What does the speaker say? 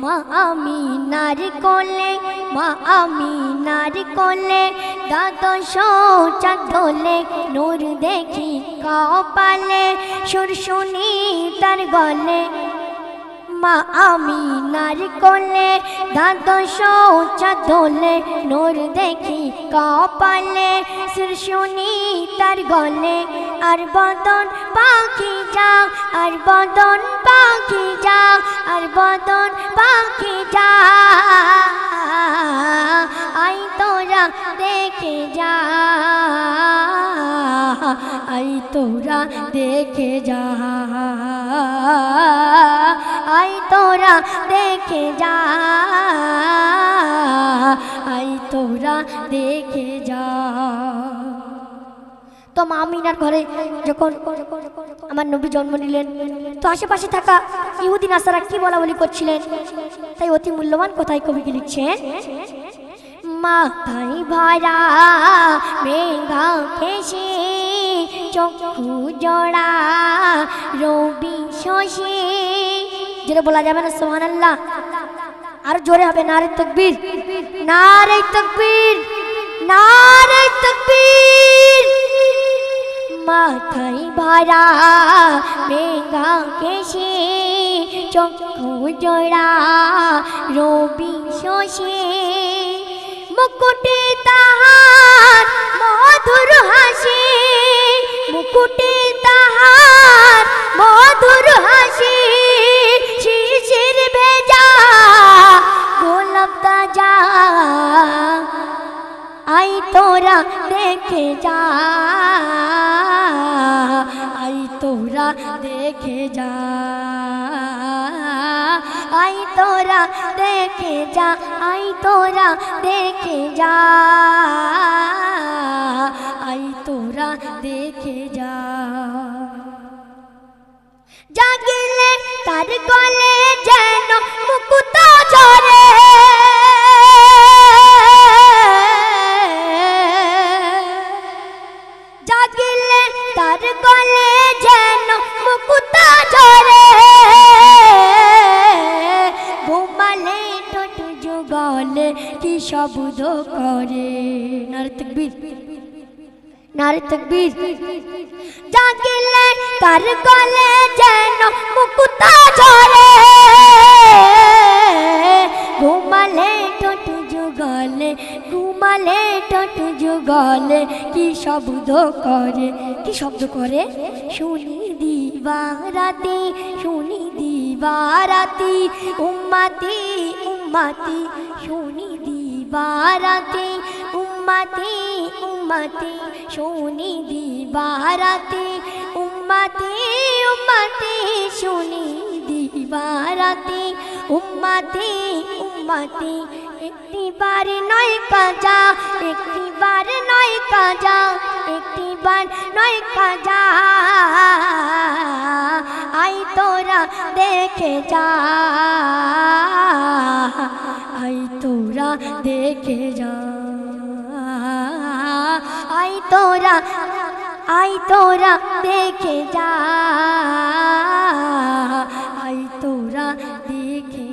মা আমি নার কোলে মা আমি নার কোলে, দ্বাদশ চাঁদলে নূর দেখি কপালে, সুর শুনি তার গলে। মা আমি নার কোলে, দ্বাদশ চাঁদলে নূর দেখি কপালে, সুর শুনি তার গলে। আর বদন পাখি যা আর বদন পাখি যা আই তোরা দেখে যা। আই তোরা দেখে যা। আই তোরা দেখে যা। তো মা আমিনার ঘরে যখন আমার নবী জন্ম নিলেন, তো আশেপাশে থাকা ইহুদিন নাসারা কি বলা বলি করছিলেন? তাই অতি মূল্যবান কথাই কবিকে লিখছেন, মাথায় ভরা মেঘা খেসে চক্ষু জড়া, রবি শশী। যেটা বলা যাবে না সোহান আল্লাহ আর জোরে হবে, নারে তকবীর। নারে তকবীর নারে তকবীর। মাথায় ভরা মেঘা কেশে, চক্ষু জোড়া, রবি শশে। দেখে যা। আই তোরা দেখে যা। আই তোরা দেখে যা। আই তোরা দেখে যা। আই তোরা দেখে যা। জাগিলে তার গলে যেন মুকুতা যুগলে কি শব্দ করে? নারে তকবীর। নারে তকবীর। জাগিলে তার গলে যেন মুকুতা ঝরে। ঘুমালে ঠোঁট যুগলে, ঘুমালে ঠোঁট যুগলে, কি শব্দ করে? কি শব্দ করে? শুনি দিবারাতি শুনি দিবারাতি উম্মাতি উম্মাতি, শুনি দিবারাতি, উম্মাতি উম্মাতি, শুনি দিবারাতি, উম্মাতি উম্মাতি, শুনি দিবারাতি, উম্মাতি উম্মাতি একটি বার নয় কাজা একটি বার নয় কাজা একটি বার নয় কাজা। আই তোরা দেখে যা। দেখে যা। আই তোরা আই তোরা দেখে যা। আই তোরা দেখে